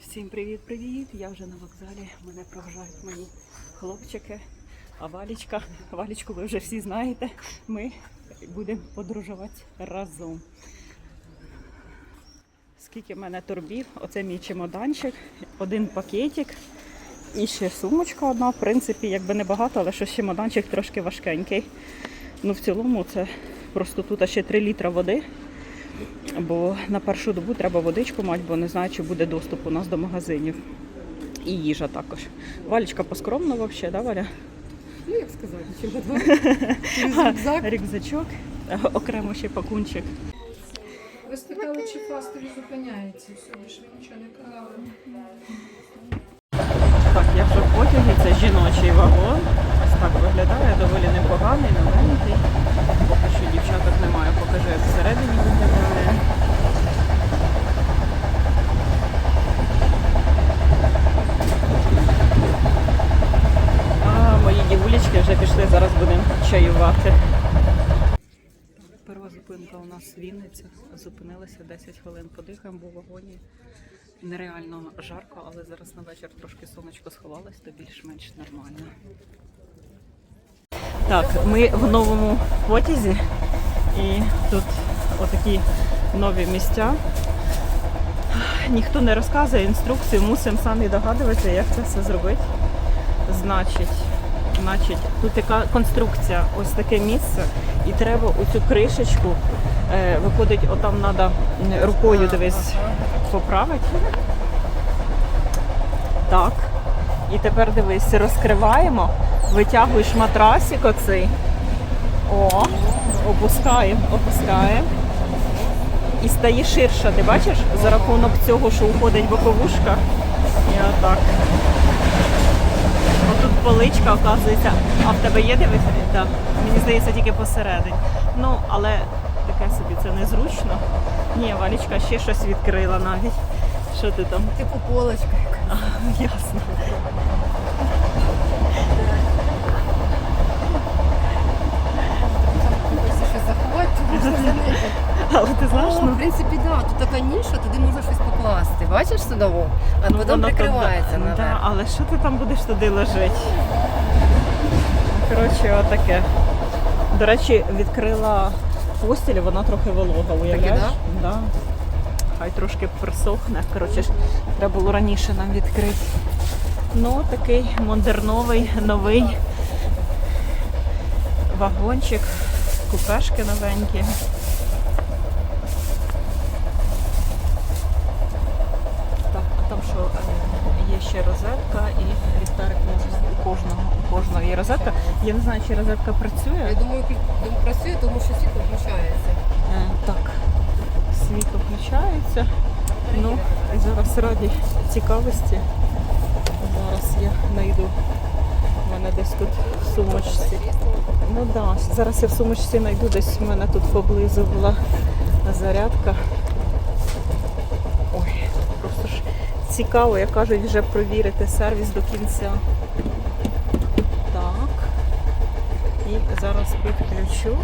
Всім привіт-привіт! Я вже на вокзалі. Мене проважають мої хлопчики. А Валічка, Валічку ви вже всі знаєте. Ми будемо подорожувати разом. Скільки в мене торбів? Оце мій чемоданчик, один пакетик і ще сумочка одна. В принципі, якби не багато, але що чемоданчик трошки важкенький. Ну, в цілому це просто тут ще 3 літра води. Бо на першу добу треба водичку мати, бо не знаю, чи буде доступ у нас до магазинів. І їжа також. Валічка поскромно взагалі, да, Валя? Ну, як сказати, чемодан. Рюкзак. Рюкзачок, окремо ще пакунчик. Ви спитали, чи фастові зупиняється. Все, ви нічого не казали. Так, я вже в потягі, це жіночий вагон. Ось так виглядає, доволі непоганий, новенький. Поки що дівчаток немає, покажу, як всередині виглядає. А мої дівулечки вже пішли, зараз будемо чаювати. Перша зупинка у нас Вінниця. Зупинилися 10 хвилин подихаємо, бо в вагоні нереально жарко, але зараз на вечір трошки сонечко сховалось, то більш-менш нормально. Так, ми в новому потязі і тут отакі нові місця. Ніхто не розказує інструкцію, мусимо самі догадуватися, як це все зробити. Значить, значить, тут яка конструкція, ось таке місце, і треба оцю кришечку, е, виходить, отам треба рукою дивись поправити. Так. І тепер дивись, розкриваємо, витягуєш матрасик оцей. О, опускаємо, опускаємо. І стає ширша, ти бачиш? За рахунок цього, що уходить боковушка. І отак. Отут поличка, оказується. А в тебе є дивись? Так. Мені здається, тільки посередині. Ну, але таке собі це незручно. Ні, Валічка ще щось відкрила навіть. Що ти там? Типу полочка. Ясно. Хочеться щось заховати, то можна занити. Але ти знаєш, О, ну в принципі, да, тут така ніша, туди можна щось покласти. Бачиш судово? А ну, потім прикривається туди- Да, але що ти там будеш туди лежати? Коротше, отаке. До речі, відкрила постіль, вона трохи волога, уявляєш? Да? Хай трошки присохне. Коротше, ж, треба було раніше нам відкрити. Ну, такий модерновий, новий вагончик, купешки новенькі. Так, а там що е, є ще розетка і ліхтарик можна у кожного. У кожного є розетка. Я не знаю, чи розетка працює. Я думаю, працює, тому що світло включається. Е, Так, світло включається. Ну, і зараз раді цікавості. Зараз я знайду. У мене десь тут в сумочці. Ну так, да. зараз я в сумочці знайду, десь у мене тут поблизу була зарядка. Ой, просто ж цікаво, як кажуть, вже провірити сервіс до кінця. Так. І зараз підключу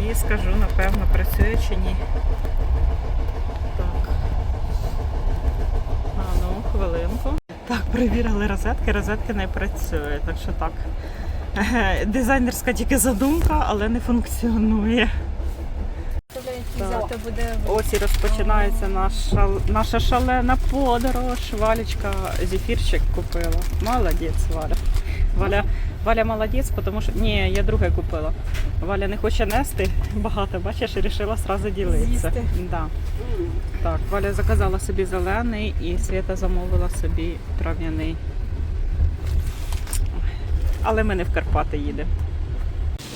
і скажу, напевно, працює чи ні. Так. А ну, хвилинку. Так, перевірили розетки, розетки не працює, так що так. Дизайнерська тільки задумка, але не функціонує. Ось і розпочинається наша, наша шалена подорож. Валічка зефірчик купила. Молодець, Валя. Валя, Валя молодець, тому що. Ні, я друге купила. Валя не хоче нести багато, бачиш, і вирішила одразу ділитися. Да. Так, Валя заказала собі зелений і Свята замовила собі трав'яний. Але ми не в Карпати їдемо.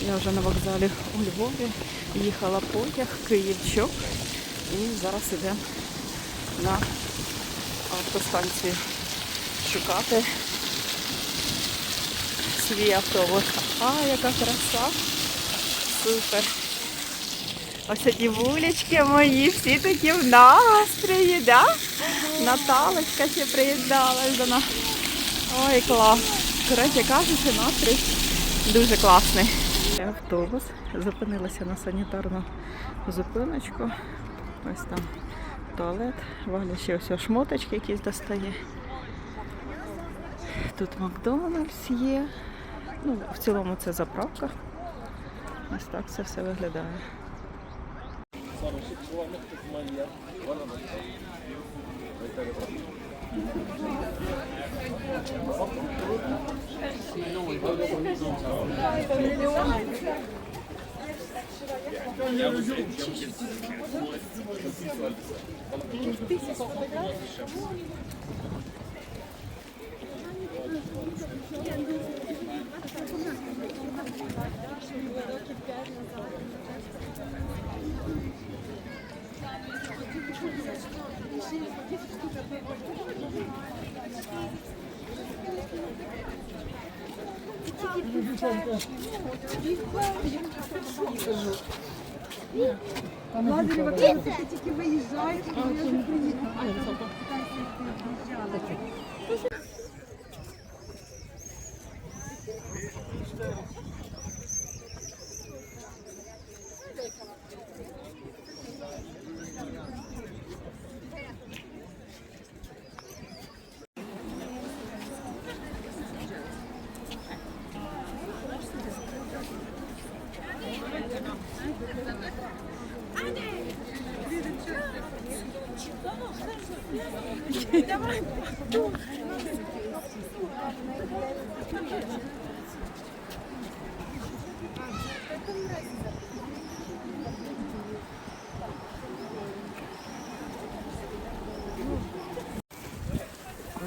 Я вже на вокзалі у Львові. Їхала потяг Київ-Чоп. І зараз йдемо на автостанцію шукати свій автобус. А, яка краса! Супер! Ось ці вулички мої, всі такі в настрої, да? Наталочка ще приєдналась до нас. Ой, клас. Коротше кажучи, настрій дуже класний. Автобус. Зупинилася на санітарну зупиночку. Ось там туалет. Валя ще ось шмоточки якісь достає. Тут Макдональдс є. Ну, в цілому це заправка. Ось так це все виглядає. Тільки виїжджають, і вони вже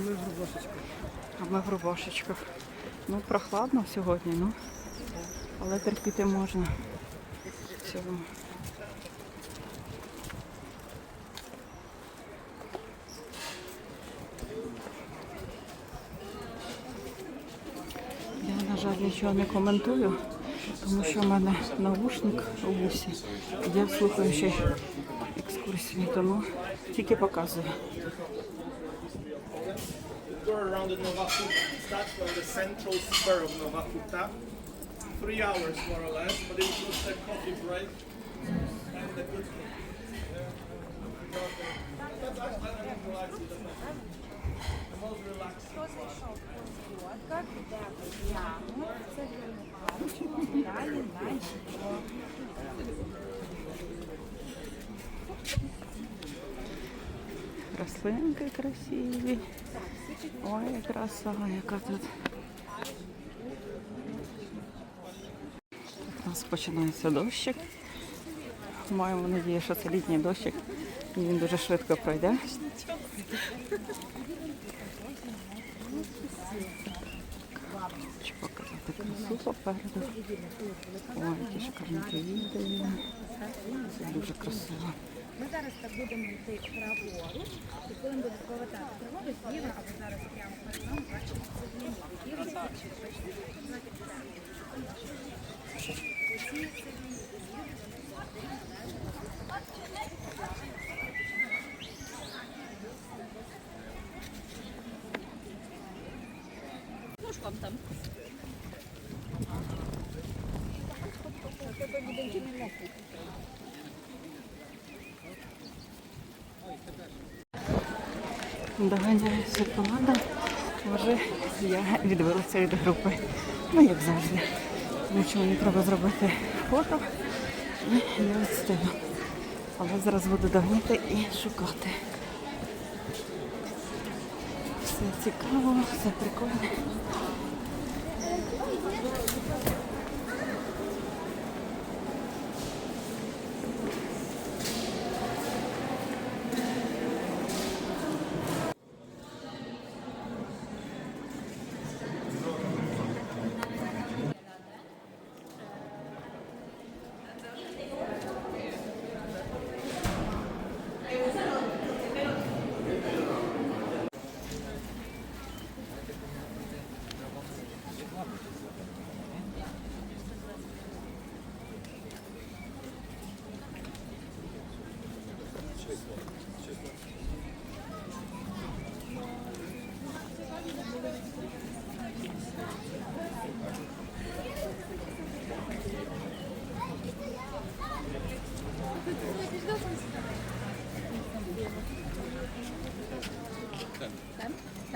приїхали. А ми в рубашечках. Ну, прохладно сьогодні, ну. Але терпіти можна. В цілому. Я, на жаль, нічого не коментую, тому що в мене наушник у вусі. Я слухаю ще екскурсії, тому тільки показую. tour around the Nova Futa. Starts from the central spur of Nova Futa. Three hours more or less, but it includes the coffee break and the good food. That's actually the relaxing. The most relaxing. Рослинки красиві. Ой, краса, яка тут. У нас починається дощик. Маємо надію, що це літній дощик. Він дуже швидко пройде. Хочу показати красу попереду. Ой, які шикарні квіти. Це дуже красиво. Ми зараз так будемо йти праворуч, і коли ми будемо повертати праворуч, зліва або зараз прямо перед нами бачимо сидіння. І розпочнемо. Доганяє шоколада. Вже я відбилася від групи. Ну, як завжди. Що мені треба зробити фото. І я відстаю. Але зараз буду догнати і шукати. Все цікаво, все прикольно.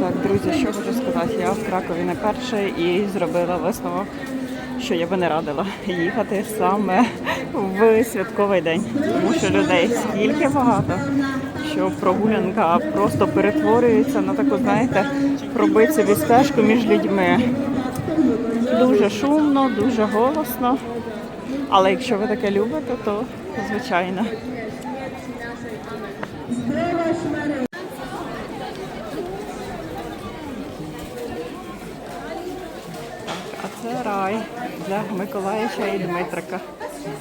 Так, друзі, що хочу сказати, я в Кракові не перше і зробила висновок, що я би не радила їхати саме в святковий день, тому що людей стільки багато, що прогулянка просто перетворюється на таку, знаєте, пробити собі стежку між людьми. Дуже шумно, дуже голосно. Але якщо ви таке любите, то звичайно. А це рай для Миколаївича і Дмитрика.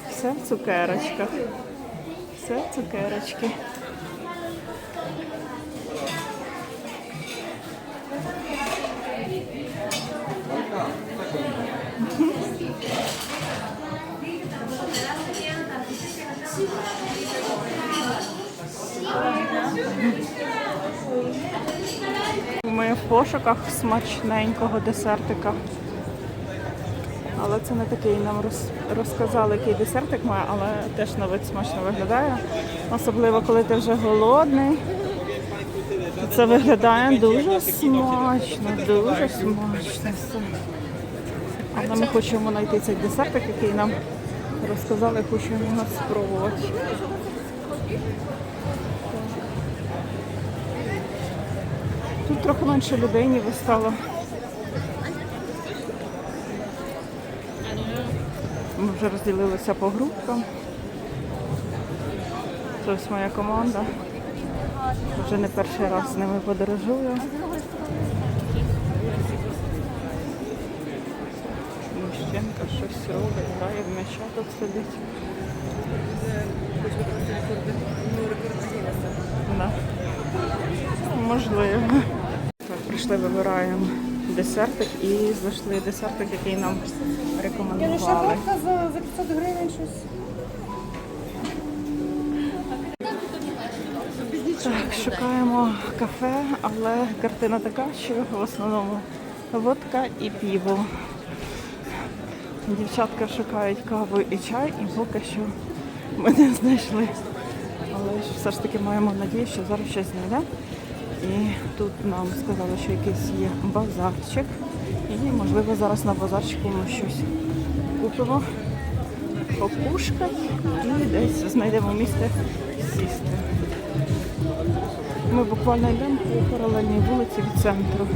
Все в цукерочках. Все цукерочки. Ми в пошуках смачненького десертика. Але це не такий нам роз- розказали, який десертик має, але теж на вид смачно виглядає. Особливо, коли ти вже голодний. Це виглядає дуже смачно, дуже смачно. Але ми хочемо знайти цей десертик, який нам розказали, хочемо його спробувати. Тут трохи менше людей ніби стало. Ми вже розділилися по групкам. Це ось моя команда. Вже не перший раз з ними подорожую. Мужчинка щось робить, грає в м'яча тут сидить. Да. Можливо. Так, прийшли, вибираємо десертик і знайшли десертик, який нам рекомендували. Шарлотка за, за 500 гривень щось. Так, шукаємо кафе, але картина така, що в основному водка і піво. Дівчатка шукають каву і чай, і поки що ми не знайшли. Але ж все ж таки маємо надію, що зараз щось знайдемо. І тут нам сказали, що якийсь є базарчик. І можливо зараз на базарчику ми щось купимо, покушкати і десь знайдемо місце сісти. Ми буквально йдемо по паралельній вулиці від центру.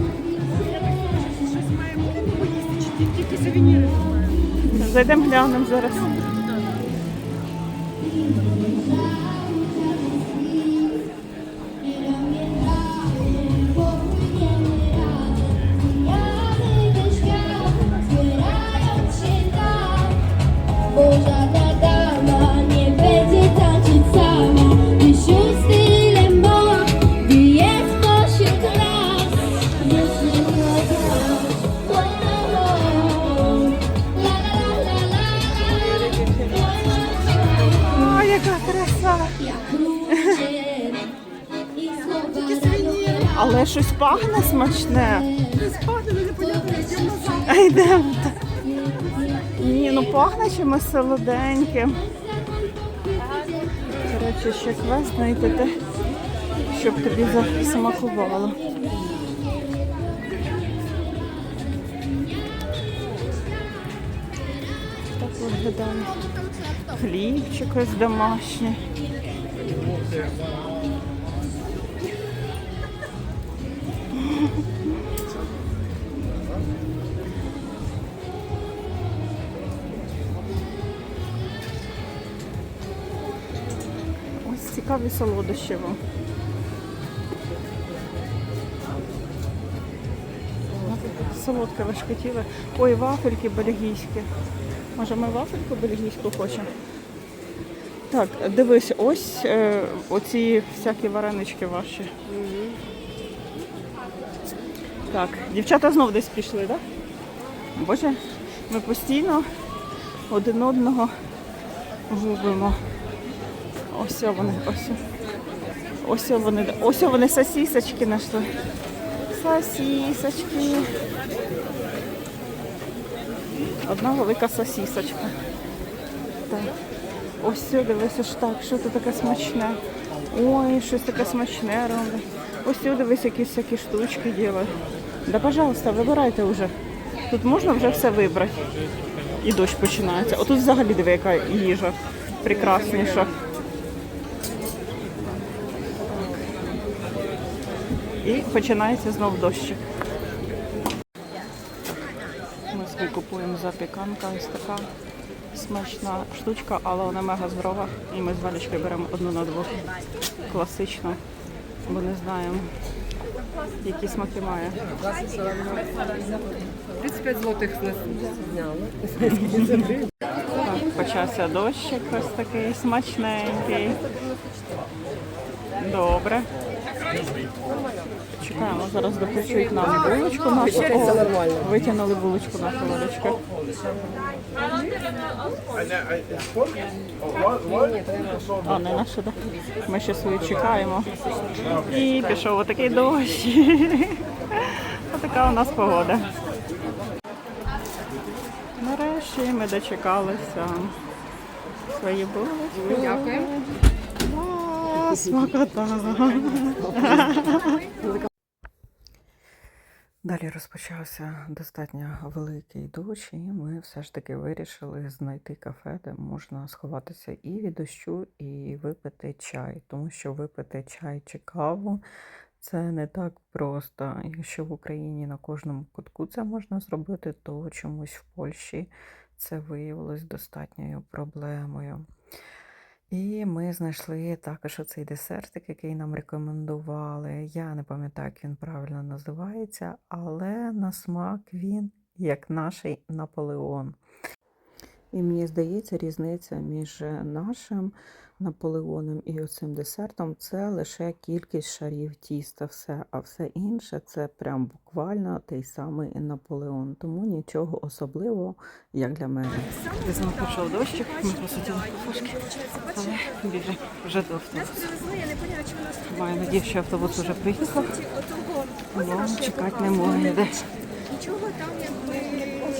Зайдемо глянемо зараз. Але щось пахне смачне. Спати не понятно, йдемо назад. Йдемо. Ні, ну пахне чимось солоденьким. Коротше, ще квест знайти те, щоб тобі засмакувало. Так виглядає. Хлібчик ось домашній. Цікаві солодощі вам. Солодке ви ж хотіли. Ой, вафельки бельгійські. Може ми вафельку бельгійську хочемо? Так, дивись, ось е, оці всякі варенички ваші. Так, дівчата знов десь пішли, так? Боже, ми постійно один одного губимо. Ось вони, ось. Ось вони, ось вони сосісочки знайшли. Сосісочки. Одна велика сосісочка. Так. Ось все, дивися ж так, що це таке смачне. Ой, щось таке смачне робить. Ось дивись, якісь всякі штучки ділять. Да, пожалуйста, вибирайте вже. Тут можна вже все вибрати. І дощ починається. Отут взагалі диви, яка їжа прекрасніша. І починається знов дощик. Ми собі купуємо запіканка, ось така смачна штучка, але вона мега здорова. І ми з Валічкою беремо одну на двох. Класично, бо не знаємо, які смаки має. 35 злотих зняли. Почався дощик ось такий смачненький. Добре. Чекаємо, зараз допечуть нам булочку нашу. О. Витягнули булочку what? What? А, не наша, так? Ми ще свою чекаємо. І пішов отакий дощ. Отака у нас погода. Нарешті ми дочекалися свої булочки. Дякую. Смакота. Далі розпочався достатньо великий дощ, і ми все ж таки вирішили знайти кафе, де можна сховатися і від дощу, і випити чай. Тому що випити чай чи каву це не так просто. Якщо в Україні на кожному кутку це можна зробити, то чомусь в Польщі це виявилось достатньою проблемою. І ми знайшли також оцей десертик, який нам рекомендували. Я не пам'ятаю, як він правильно називається, але на смак він як наш Наполеон. І мені здається, різниця між нашим Наполеоном і оцим десертом це лише кількість шарів тіста, все, а все інше це прям буквально той самий Наполеон. Тому нічого особливого, як для мене. Візьмемо пішов дощик, ми посиділи кафешки, але біжимо вже до автобусу. Маю надію, що автобус вже приїхав. Ну, чекати не може.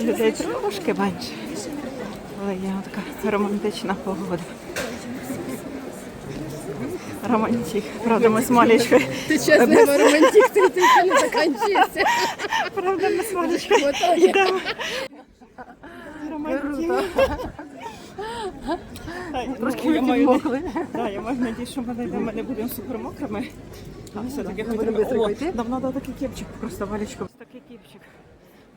Людей трошки менше. Але є така романтична погода. Романтик. Правда, ми з Малічкою. Ти чесний романтик, ти ти не закінчився. Правда, ми з Малічкою Отак. Романтик. Трошки я маю, да, я маю надію, що ми не, не будемо супер мокрими. А все-таки йти? Нам треба такий кепчик, просто Валічка. Такий кепчик.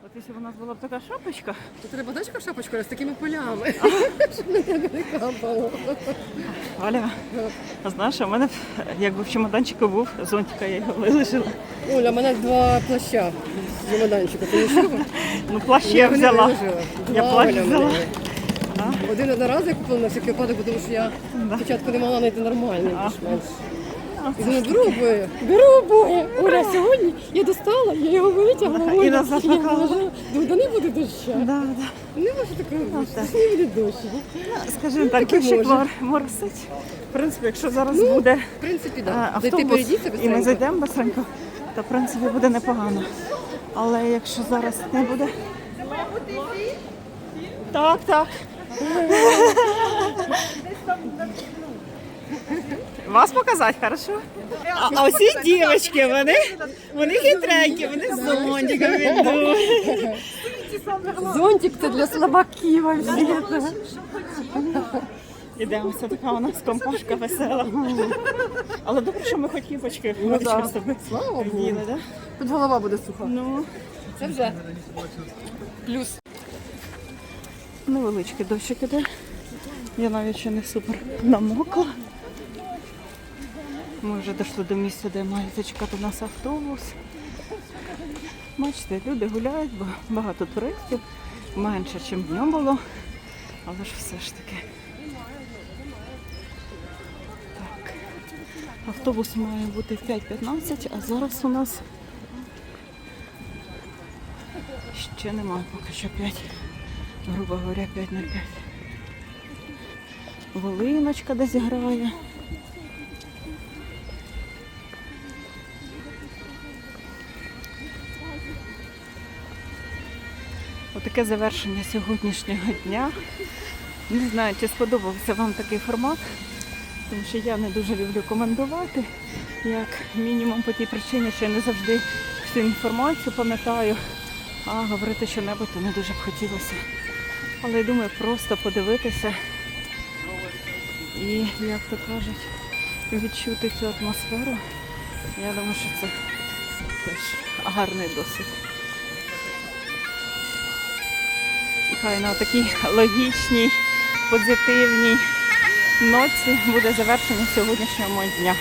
От якщо б у нас була б така шапочка, То треба яку шапочку з такими полями, щоб на тебе не капало. Валя, а знаєш, в мене якби в чемоданчику був зонтика, я його вилежила. Оля, у мене два плаща з чемоданчика. Ти нічого? Ну, плащ я взяла. Я плащ Оля, взяла. Один одноразовий купила на всякий випадок, тому що я спочатку не могла знайти нормальний більш-менш. Думаю, беру обоє. Беру обоє. Оля, сьогодні я достала, я його витягла. І Оля, назад я поклала. вложила. Думаю, да не буде дощу. Да, да. Не може такого бути. Не буде дощу. Скажімо так, ще може. мор, моросить. В принципі, якщо зараз буде В принципі, е, так. Автобус перейдіться і ми зайдемо быстренько, то в принципі буде непогано. Але якщо зараз не буде. Так, так. Вас показати, хорошо? А, а оці дівчатки, вони, вони хитренькі, вони з зонтиком йдуть. Зонтик це для слабаків вообще. Ідемо, це така у нас компашка весела. Але добре, що ми хоч кіпочки Ну, да. Слава Богу. вділи, да? Тут голова буде суха. Ну, Це вже плюс. невеличкий дощик іде. Я навіть ще не супер намокла. Ми вже дійшли до місця, де має зачекати нас автобус. Бачите, люди гуляють, бо багато туристів, менше, ніж днем було, але ж все ж таки. Так. Автобус має бути в 5.15, а зараз у нас ще немає поки що 5. Грубо говоря, 5.05. Волиночка десь грає. Отаке завершення сьогоднішнього дня. Не знаю, чи сподобався вам такий формат, тому що я не дуже люблю коментувати, як мінімум по тій причині, що я не завжди всю інформацію пам'ятаю, а говорити що-небудь то не дуже б хотілося. Але я думаю, просто подивитися і, як то кажуть, відчути цю атмосферу. Я думаю, що це теж гарний досвід. І хай на такій логічній, позитивній ноці буде завершення сьогоднішнього дня.